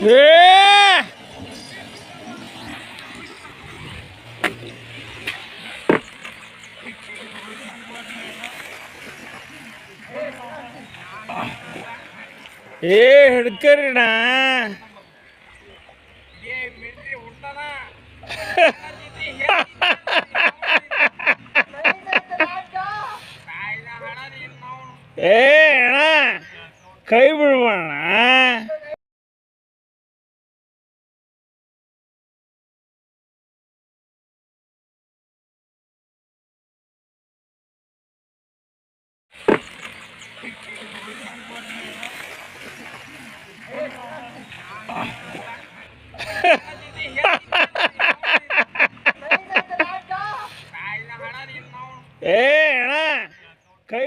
Yeah! ஏ எடுக்கிறடா ஏ மின்றி உண்டனா ಏ ಅಣ್ಣ ಕೈ ಬಿಡ್ಬೋಣ ಏ ಅಣ್ಣ ಕೈ